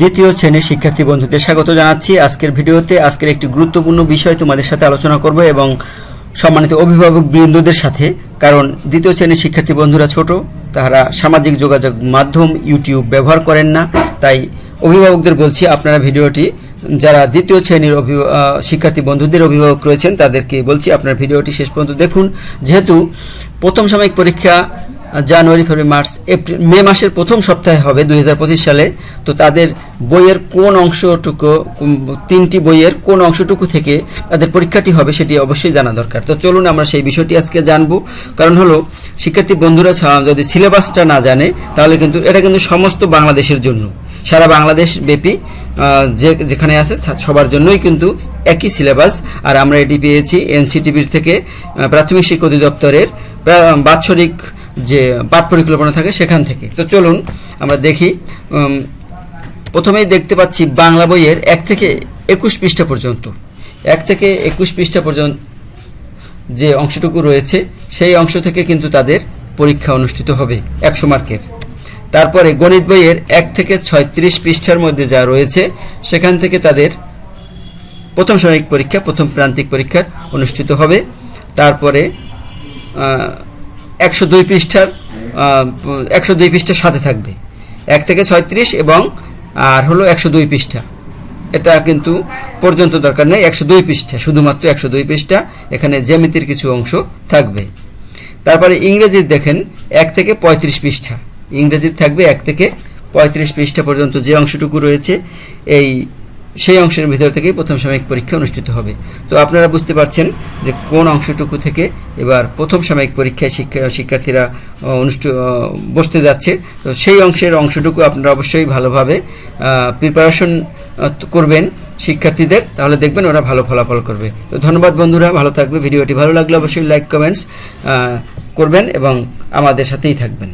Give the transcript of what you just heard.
দ্বিতীয় শ্রেণির শিক্ষার্থী বন্ধুদের স্বাগত জানাচ্ছি। আজকের ভিডিওতে আজকের একটি গুরুত্বপূর্ণ বিষয় তোমাদের সাথে আলোচনা করব এবং সম্মানিত অভিভাবক বৃন্দদের সাথে, কারণ দ্বিতীয় শ্রেণির শিক্ষার্থী বন্ধুরা ছোট তারা সামাজিক যোগাযোগ মাধ্যম ইউটিউব ব্যবহার করেন না। তাই অভিভাবকদের বলছি, আপনারা ভিডিওটি, যারা দ্বিতীয় শ্রেণির শিক্ষার্থী বন্ধুদের অভিভাবক রয়েছেন, তাদেরকে বলছি, আপনার ভিডিওটি শেষ পর্যন্ত দেখুন। যেহেতু প্রথম সাময়িক পরীক্ষা জানুয়ারি, ফেব্রুয়ারি, মার্চ, এপ্রিল, মে মাসের প্রথম সপ্তাহে হবে দুই হাজার পঁচিশ সালে। তো তাদের বইয়ের কোন অংশটুকু তিনটি বইয়ের কোন অংশটুকু থেকে তাদের পরীক্ষাটি হবে সেটি অবশ্যই জানা দরকার। তো চলুন আমরা সেই বিষয়টি আজকে জানব। কারণ হলো, শিক্ষার্থী বন্ধুরা যদি সিলেবাসটা না জানে, তাহলে কিন্তু এটা কিন্তু সমস্ত বাংলাদেশের জন্য। সারা বাংলাদেশ ব্যাপী যে, যেখানে আছে সবার জন্যই কিন্তু একই সিলেবাস। আর আমরা এটি পেয়েছি এনসিটিভির থেকে প্রাথমিক শিক্ষা অধিদপ্তরের বাৎসরিক যে পাঠ পরিকল্পনা থাকে সেখান থেকে। তো চলুন আমরা দেখি প্রথমেই দেখতে পাচ্ছি বাংলা বইয়ের এক থেকে একুশ পৃষ্ঠা পর্যন্ত। এক থেকে একুশ পৃষ্ঠা পর্যন্ত যে অংশটুকু রয়েছে, সেই অংশ থেকে কিন্তু তাদের পরীক্ষা অনুষ্ঠিত হবে একশো মার্কের। তারপরে গণিত বইয়ের এক থেকে ছয়ত্রিশ পৃষ্ঠার মধ্যে যা রয়েছে, সেখান থেকে তাদের প্রথম সাময়িক পরীক্ষা, প্রথম প্রান্তিক পরীক্ষা অনুষ্ঠিত হবে। তারপরে একশো দুই পৃষ্ঠার একশো দুই পৃষ্ঠার সাথে থাকবে। এক থেকে ছয়ত্রিশ এবং আর হলো একশো দুই পৃষ্ঠা। এটা কিন্তু পর্যন্ত দরকার নেই, একশো দুই পৃষ্ঠা, শুধুমাত্র একশো দুই পৃষ্ঠা, এখানে জ্যামিতির কিছু অংশ থাকবে। তারপরে ইংরেজির দেখেন, এক থেকে পঁয়ত্রিশ পৃষ্ঠা। ইংরেজির থাকবে এক থেকে পঁয়ত্রিশ পৃষ্ঠা পর্যন্ত যে অংশটুকু রয়েছে, এই সেই অংশের ভিতর থেকেই প্রথম সাময়িক পরীক্ষা অনুষ্ঠিত হবে। তো আপনারা বুঝতে পারছেন যে কোন অংশটুকু থেকে এবার প্রথম সাময়িক পরীক্ষায় শিক্ষা, শিক্ষার্থীরা অনুষ্ঠিত বসতে যাচ্ছে। তো সেই অংশের অংশটুকু আপনারা অবশ্যই ভালোভাবে প্রিপারেশন করবেন শিক্ষার্থীদের। তাহলে দেখবেন ওরা ভালো ফলাফল করবে। তো ধন্যবাদ বন্ধুরা, ভালো থাকবে। ভিডিওটি ভালো লাগলে অবশ্যই লাইক কমেন্টস করবেন এবং আমাদের সাথেই থাকবেন।